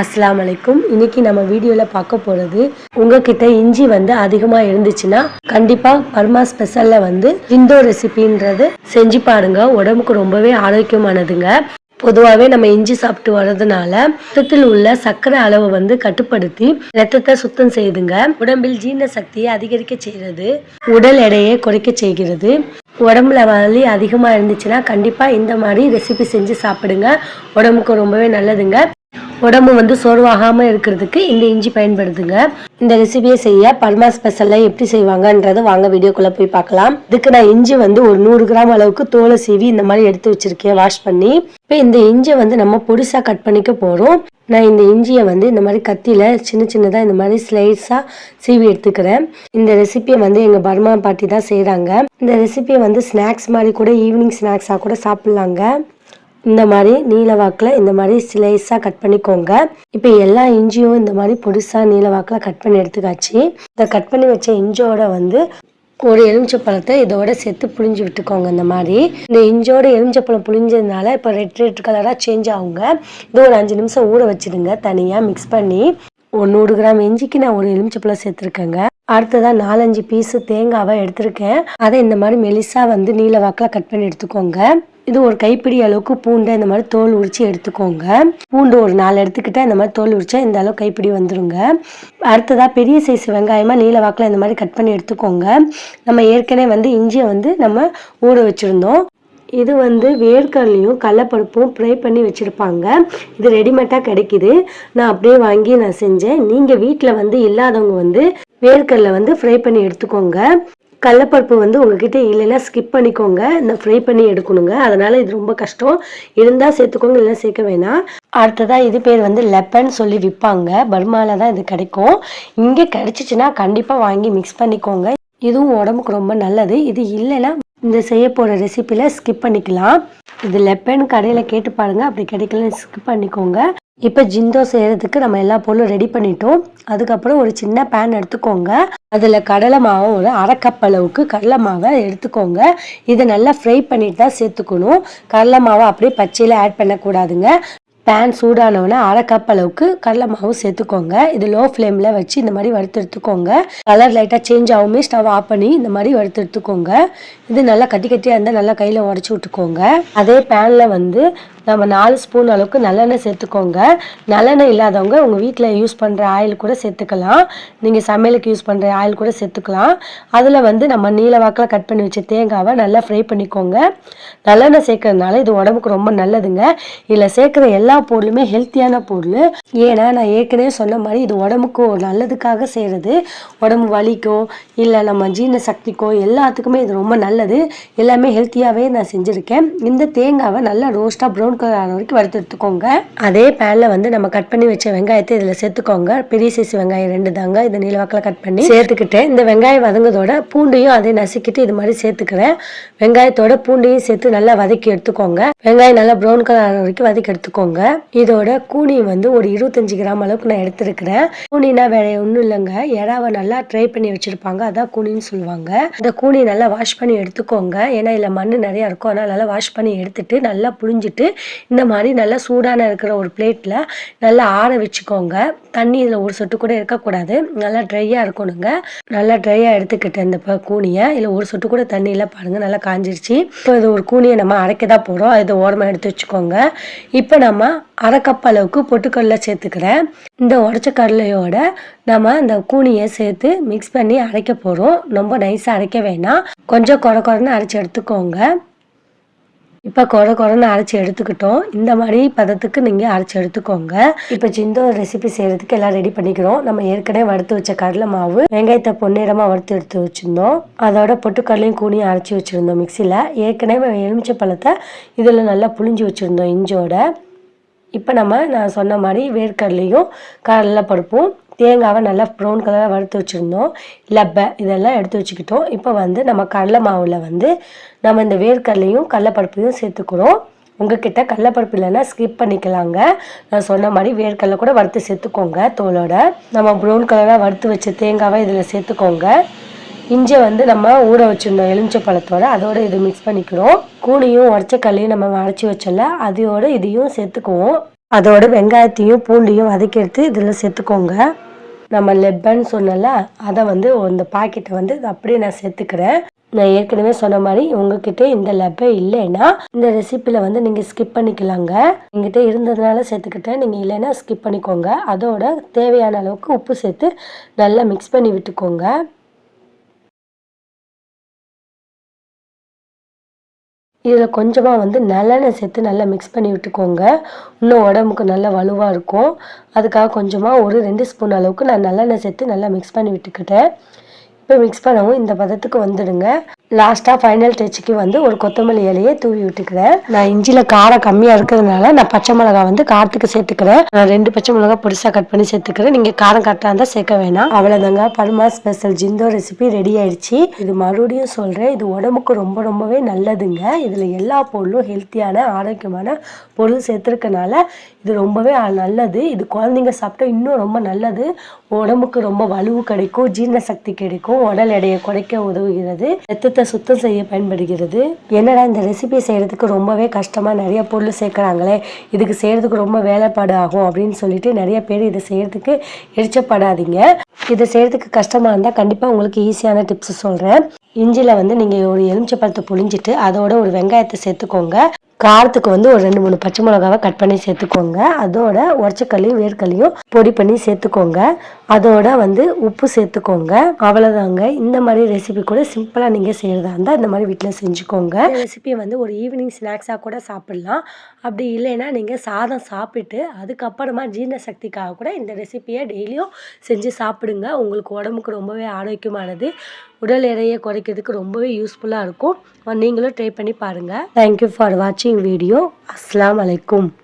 அஸ்லாம் வலைக்கும் இன்னைக்கு நம்ம வீடியோவில் பார்க்க போகிறது உங்ககிட்ட இஞ்சி வந்து அதிகமாக இருந்துச்சுன்னா கண்டிப்பாக பர்மா ஸ்பெஷலில் வந்து இந்தோ ரெசிபின்றது செஞ்சு பாருங்க. உடம்புக்கு ரொம்பவே ஆரோக்கியமானதுங்க. பொதுவாகவே நம்ம இஞ்சி சாப்பிட்டு வர்றதுனால ரத்தத்தில் உள்ள சர்க்கரை அளவை வந்து கட்டுப்படுத்தி ரத்தத்தை சுத்தம் செய்துங்க உடம்பில் ஜீரண சக்தியை அதிகரிக்க செய்கிறது. உடல் எடையை குறைக்க செய்கிறது. உடம்புல வலி அதிகமாக இருந்துச்சுன்னா கண்டிப்பாக இந்த மாதிரி ரெசிபி செஞ்சு சாப்பிடுங்க. உடம்புக்கு ரொம்பவே நல்லதுங்க. உடம்பு வந்து சோர்வாகாமல் இருக்கிறதுக்கு இந்த இஞ்சி பயன்படுத்துங்க. இந்த ரெசிபியை செய்ய பல்மா ஸ்பெஷலில் எப்படி செய்வாங்கன்றது வாங்க வீடியோக்குள்ளே போய் பார்க்கலாம். இதுக்கு நான் இஞ்சி வந்து ஒரு நூறு கிராம் அளவுக்கு தோலை சீவி இந்த மாதிரி எடுத்து வச்சிருக்கேன் வாஷ் பண்ணி. இப்போ இந்த இஞ்சியை வந்து நம்ம பொடிசாக கட் பண்ணிக்க போகிறோம் நான் இந்த இஞ்சியை வந்து இந்த மாதிரி கத்தியில் சின்ன சின்னதாக இந்த மாதிரி ஸ்லைஸாக சீவி எடுத்துக்கிறேன். இந்த ரெசிபியை வந்து எங்கள் பர்மா பாட்டி தான் செய்கிறாங்க இந்த ரெசிபியை வந்து ஸ்நாக்ஸ் மாதிரி கூட ஈவினிங் ஸ்நாக்ஸாக கூட சாப்பிட்லாங்க. இந்த மாதிரி நீல வாக்கில் இந்த மாதிரி ஸ்லைஸாக கட் பண்ணிக்கோங்க. இப்போ எல்லா இஞ்சியும் இந்த மாதிரி பொடிசாக நீல வாக்கில் கட் பண்ணி எடுத்துக்காச்சு. இந்த கட் பண்ணி வச்ச இஞ்சோட வந்து ஒரு எலுமிச்சப்பழத்தை இதோட சேர்த்து புழிஞ்சு விட்டுக்கோங்க இந்த மாதிரி. இந்த இஞ்சோட எலுமிச்சப்பழம் புழிஞ்சதுனால இப்போ ரெட் ரெட் கலராக சேஞ்ச் ஆகுங்க. இது ஒரு அஞ்சு நிமிஷம் ஊற வச்சிடுங்க தனியாக மிக்ஸ் பண்ணி. ஒரு நூறு கிராம் இஞ்சிக்கு நான் ஒரு எலுமிச்சப்பழம் சேர்த்துருக்கேங்க. அடுத்ததாக நாலஞ்சு பீஸு தேங்காவை எடுத்திருக்கேன். அதை இந்த மாதிரி மெலிசாக வந்து நீல வாக்கில் கட் பண்ணி எடுத்துக்கோங்க. இது ஒரு கைப்பிடி அளவுக்கு பூண்டை இந்த மாதிரி தோல் உரிச்சு எடுத்துக்கோங்க. பூண்டு ஒரு நாலு எடுத்துக்கிட்டா இந்த மாதிரி தோல் உரிச்சா இந்த அளவு கைப்பிடி வந்துருங்க. அடுத்ததாக பெரிய சைஸ் வெங்காயமாக நீல வாக்கில் இந்த மாதிரி கட் பண்ணி எடுத்துக்கோங்க. நம்ம ஏற்கனவே வந்து இஞ்சியை வந்து நம்ம ஊற வச்சுருந்தோம். இது வந்து வேர்க்கடலையும் கடலப்பருப்பும் ஃப்ரை பண்ணி வச்சுருப்பாங்க. இது ரெடிமேடாக கிடைக்குது. நான் அப்படியே வாங்கி நான் செஞ்சேன். நீங்கள் வீட்டில் வந்து இல்லாதவங்க வந்து வேர்க்கடலை வந்து ஃப்ரை பண்ணி எடுத்துக்கோங்க. கடலப்பருப்பு வந்து உங்ககிட்ட இல்லைன்னா ஸ்கிப் பண்ணிக்கோங்க. இந்த ஃப்ரை பண்ணி எடுக்கணுங்க. அதனால இது ரொம்ப கஷ்டம். இருந்தால் சேர்த்துக்கோங்க இல்லைன்னா சேர்க்க வேணாம். அடுத்ததாக இது பேர் வந்து லெப்பன் சொல்லி விற்பாங்க. பர்மாவில் தான் இது கிடைக்கும். இங்கே கிடைச்சிச்சுன்னா கண்டிப்பாக வாங்கி மிக்ஸ் பண்ணிக்கோங்க. இதுவும் உடம்புக்கு ரொம்ப நல்லது. இது இல்லைன்னா இந்த செய்ய போகிற ரெசிப்பியில் ஸ்கிப் பண்ணிக்கலாம். இது லெப்பன் கடையில் கேட்டு பாருங்க. அப்படி கிடைக்கலன்னு ஸ்கிப் பண்ணிக்கோங்க. இப்போ ஜிந்தோ செய்கிறதுக்கு நம்ம எல்லா பொருளும் ரெடி பண்ணிட்டோம். அதுக்கப்புறம் ஒரு சின்ன பேன் எடுத்துக்கோங்க. அதில் கடலை மாவை ஒரு அரைக்கப் அளவுக்கு கடலை மாவை எடுத்துக்கோங்க. இதை நல்லா ஃப்ரை பண்ணிட்டு தான் சேர்த்துக்கணும். கடலை மாவை அப்படியே பச்சையில் ஆட் பண்ணக்கூடாதுங்க. பேன் சூடானவுடனே அரை கப் அளவுக்கு கடலை மாவு சேர்த்துக்கோங்க. இது லோ ஃப்ளேமில் வச்சு இந்த மாதிரி வறுத்து எடுத்துக்கோங்க. கலர் லைட்டாக சேஞ்ச் ஆகுமே ஸ்டவ் ஆஃப் பண்ணி இந்த மாதிரி வறுத்து எடுத்துக்கோங்க. இது நல்லா கட்டி கட்டியாக இருந்தால் நல்லா கையில் உடச்சி விட்டுக்கோங்க. அதே பேனில் வந்து நம்ம நாலு ஸ்பூன் அளவுக்கு நல்லெண்ணெய் சேர்த்துக்கோங்க. நல்லெண்ணெய் இல்லாதவங்க உங்கள் வீட்டில் யூஸ் பண்ணுற ஆயில் கூட சேர்த்துக்கலாம். நீங்கள் சமையலுக்கு யூஸ் பண்ணுற ஆயில் கூட சேர்த்துக்கலாம். அதில் வந்து நம்ம நீல வாக்கில் கட் பண்ணி வச்ச தேங்காவை நல்லா ஃப்ரை பண்ணிக்கோங்க. நல்லெண்ணெய் சேர்க்கறதுனால இது உடம்புக்கு ரொம்ப நல்லதுங்க. இதில் சேர்க்குற எல்லா பொருளுமே ஹெல்த்தியான பொருள். ஏன்னா நான் ஏற்கனவே சொன்ன மாதிரி இது உடம்புக்கு ஒரு நல்லதுக்காக செய்கிறது உடம்பு வலிக்கோ இல்லை நம்ம ஜீரண சக்திக்கோ எல்லாத்துக்குமே இது ரொம்ப நல்லது. எல்லாமே ஹெல்த்தியாகவே நான் செஞ்சுருக்கேன். இந்த தேங்காவை நல்லா ரோஸ்ட்டாக ப்ரௌன் கலர் ஆன வரைக்கும் வறுத்து எடுத்துக்கோங்க. அதே பேனில் வந்து நம்ம கட் பண்ணி வச்ச வெங்காயத்தை இதில் சேர்த்துக்கோங்க. பெரிய சைஸ் வெங்காயம் ரெண்டு தாங்க. இதை நீளவாக்கில் கட் பண்ணி சேர்த்துக்கிட்டேன் இந்த வெங்காயம் வதங்கதோட பூண்டையும் அதே நசுக்கிட்டு இது மாதிரி சேர்த்துக்கிறேன். வெங்காயத்தோட பூண்டையும் சேர்த்து நல்லா வதக்கி எடுத்துக்கோங்க. வெங்காயம் நல்லா ப்ரௌன் கலர் ஆன வரைக்கும் வதக்கி எடுத்துக்கோங்க. இதோட கூனி வந்து ஒரு இருபத்தஞ்சு கிராம் அளவுக்கு நான் எடுத்துருக்கிறேன். கூனினா வேற ஒன்றும் இல்லைங்க. எறாவை நல்லா ட்ரை பண்ணி வச்சிருப்பாங்க. அதான் கூனின்னு சொல்லுவாங்க. இந்த கூனி நல்லா வாஷ் பண்ணி எடுத்துக்கோங்க. ஏன்னா இதில் மண் நிறையா இருக்கும். அதனால் நல்லா வாஷ் பண்ணி எடுத்துட்டு நல்லா புழிஞ்சிட்டு இந்த மாதிரி நல்லா சூடான இருக்கிற ஒரு பிளேட்டில் நல்லா ஆற வச்சுக்கோங்க. தண்ணி இதில் ஒரு சொட்டு கூட இருக்கக்கூடாது. நல்லா ட்ரையாக இருக்கணுங்க. நல்லா ட்ரையாக எடுத்துக்கிட்டேன் இந்த கூனியை இதில் ஒரு சொட்டு கூட தண்ணியில் பாருங்கள் நல்லா காஞ்சிருச்சு. இப்போ இது ஒரு கூனியை நம்ம அரைக்க தான் போகிறோம் இதை ஓரமாக எடுத்து வச்சுக்கோங்க. இப்போ நம்ம அரை கப் அளவுக்கு பொட்டுக்கடலை சேர்த்துக்கிறேன் இந்த உடச்ச கடலையோட நம்ம இந்த கூனியை சேர்த்து மிக்ஸ் பண்ணி அரைக்க போகிறோம் ரொம்ப நைஸாக அரைக்க வேணாம். கொஞ்சம் குறை குறைன்னு அரைச்சி எடுத்துக்கோங்க. இப்போ குறை குறைன்னு அரைச்சி எடுத்துக்கிட்டோம். இந்த மாதிரி பதத்துக்கு நீங்கள் அரைச்சி எடுத்துக்கோங்க. இப்போ ஜிந்தோ ரெசிபி செய்கிறதுக்கு எல்லாம் ரெடி பண்ணிக்கிறோம். நம்ம ஏற்கனவே வறுத்து வச்ச கடலை மாவு வெங்காயத்தை பொன்னிறமாக வறுத்து எடுத்து வச்சுருந்தோம். அதோட பொட்டுக்கடலையும் கூனியும் அரைச்சி வச்சுருந்தோம் மிக்சியில் ஏற்கனவே எலுமிச்சை பழத்தை இதில் நல்லா புழிஞ்சு வச்சுருந்தோம் இஞ்சோட இப்போ நம்ம நான் சொன்ன மாதிரி வேர்க்கடலையும் கடலைப்பருப்பும் தேங்காவை நல்லா ப்ரௌன் கலராக வறுத்து வச்சுருந்தோம். லப்பை இதெல்லாம் எடுத்து வச்சுக்கிட்டோம். இப்போ வந்து நம்ம கடலை மாவில் வந்து நம்ம இந்த வேர்க்கடலையும் கடலைப்பருப்பையும் சேர்த்துக்கிறோம். உங்ககிட்ட கடலப்பருப்பு இல்லைன்னா ஸ்கிப் பண்ணிக்கலாங்க. நான் சொன்ன மாதிரி வேர்க்கடலை கூட வறுத்து சேர்த்துக்கோங்க தோலோட. நம்ம ப்ரௌன் கலராக வறுத்து வச்ச தேங்காவை இதில் சேர்த்துக்கோங்க. இஞ்சி வந்து நம்ம ஊற வச்சிருந்தோம் எலுமிச்சை பழத்தோட அதோட இது மிக்ஸ் பண்ணிக்கிறோம். கூனியும் உடச்ச கல்லையும் நம்ம அரைச்சி வச்சல அதோட இதையும் சேர்த்துக்குவோம். அதோட வெங்காயத்தையும் பூண்டையும் வதக்கி எடுத்து இதில் சேர்த்துக்கோங்க. நம்ம லெப்பன் சொன்னல அதை வந்து இந்த பாக்கெட்டை வந்து அப்படியே நான் சேர்த்துக்கிறேன். நான் ஏற்கனவே சொன்ன மாதிரி உங்ககிட்ட இந்த லெப்பை இல்லைன்னா இந்த ரெசிப்பியில் வந்து நீங்கள் ஸ்கிப் பண்ணிக்கலாங்க. எங்கிட்ட இருந்ததுனால சேர்த்துக்கிட்டேன். நீங்கள் இல்லைன்னா ஸ்கிப் பண்ணிக்கோங்க. அதோட தேவையான அளவுக்கு உப்பு சேர்த்து நல்லா மிக்ஸ் பண்ணி விட்டுக்கோங்க. இதில் கொஞ்சமாக வந்து நல்லெண்ணெய் சேர்த்து நல்லா மிக்ஸ் பண்ணி விட்டுக்கோங்க. இன்னும் உடம்புக்கு நல்ல வலுவாக இருக்கும். அதுக்காக கொஞ்சமாக ஒரு ரெண்டு ஸ்பூன் அளவுக்கு நான் நல்லெண்ணெய் சேர்த்து நல்லா மிக்ஸ் பண்ணி விட்டுக்கிட்டேன். இப்போ மிக்ஸ் பண்ணவும் இந்த பதத்துக்கு வந்துடுங்க. லாஸ்ட்டாக ஃபைனல் டச்சுக்கு வந்து ஒரு கொத்தமல்லி இலையை தூவி விட்டுக்கிறேன். நான் இஞ்சியில் காரம் கம்மியாக இருக்கிறதுனால நான் பச்சை மிளகா வந்து காரத்துக்கு சேர்த்துக்கிறேன். நான் ரெண்டு பச்சை மிளகா பொடிசாக கட் பண்ணி சேர்த்துக்கிறேன். நீங்கள் காரம் கரெக்டாக இருந்தால் சேர்க்க வேணாம். அவ்வளோதாங்க பருமா ஸ்பெஷல் ஜிந்தோ ரெசிபி ரெடி ஆயிடுச்சு. இது மறுபடியும் சொல்கிறேன் இது உடம்புக்கு ரொம்ப ரொம்பவே நல்லதுங்க. இதில் எல்லா பொருளும் ஹெல்த்தியான ஆரோக்கியமான பொருள் சேர்த்துருக்கனால இது ரொம்பவே நல்லது. இது குழந்தைங்க சாப்பிட்டா இன்னும் ரொம்ப நல்லது. உடம்புக்கு ரொம்ப வலுவு கிடைக்கும் ஜீரண சக்தி கிடைக்கும். உடல் எடையை குறைக்க உதவுகிறது. ரத்தத்தை சுத்தம் செய்ய பயன்படுகிறது. என்னடா இந்த ரெசிபி செய்கிறதுக்கு ரொம்பவே கஷ்டமாக நிறைய பொருள் சேர்க்குறாங்களே இதுக்கு செய்கிறதுக்கு ரொம்ப வேலைப்பாடு ஆகும் அப்படின்னு சொல்லிட்டு நிறைய பேர் இதை செய்கிறதுக்கு எரிச்சப்படாதீங்க. இதை செய்கிறதுக்கு கஷ்டமாக இருந்தால் கண்டிப்பாக உங்களுக்கு ஈஸியான டிப்ஸ் சொல்கிறேன் இஞ்சியில் வந்து நீங்கள் ஒரு எலுமிச்சை பழத்தை புழிஞ்சிட்டு அதோட ஒரு வெங்காயத்தை சேர்த்துக்கோங்க. காரத்துக்கு வந்து ஒரு ரெண்டு மூணு பச்சை மிளகாவை கட் பண்ணி சேர்த்துக்கோங்க. அதோட உடச்சக்கல்லையும் வேர்க்கல்லையும் பொடி பண்ணி சேர்த்துக்கோங்க. அதோட வந்து உப்பு சேர்த்துக்கோங்க. அவ்வளோதாங்க இந்த மாதிரி ரெசிபி கூட சிம்பிளாக நீங்கள் செய்கிறதா இருந்தால் இந்த மாதிரி வீட்டில் செஞ்சுக்கோங்க. ரெசிபியை வந்து ஒரு ஈவினிங் ஸ்நாக்ஸாக கூட சாப்பிட்லாம். அப்படி இல்லைன்னா நீங்கள் சாதம் சாப்பிட்டு அதுக்கப்புறமா ஜீரண சக்திக்காக கூட இந்த ரெசிபியை டெய்லியும் செஞ்சு சாப்பிடுங்க. உங்களுக்கு உடம்புக்கு ரொம்பவே ஆரோக்கியமானது உடல் எடையை குறைக்கிறதுக்கு ரொம்பவே யூஸ்ஃபுல்லாக இருக்கும். நீங்களும் ட்ரை பண்ணி பாருங்கள் தேங்க்யூ ஃபார் வாட்சிங் வீடியோ. அஸ்லாம் அலைக்கும்.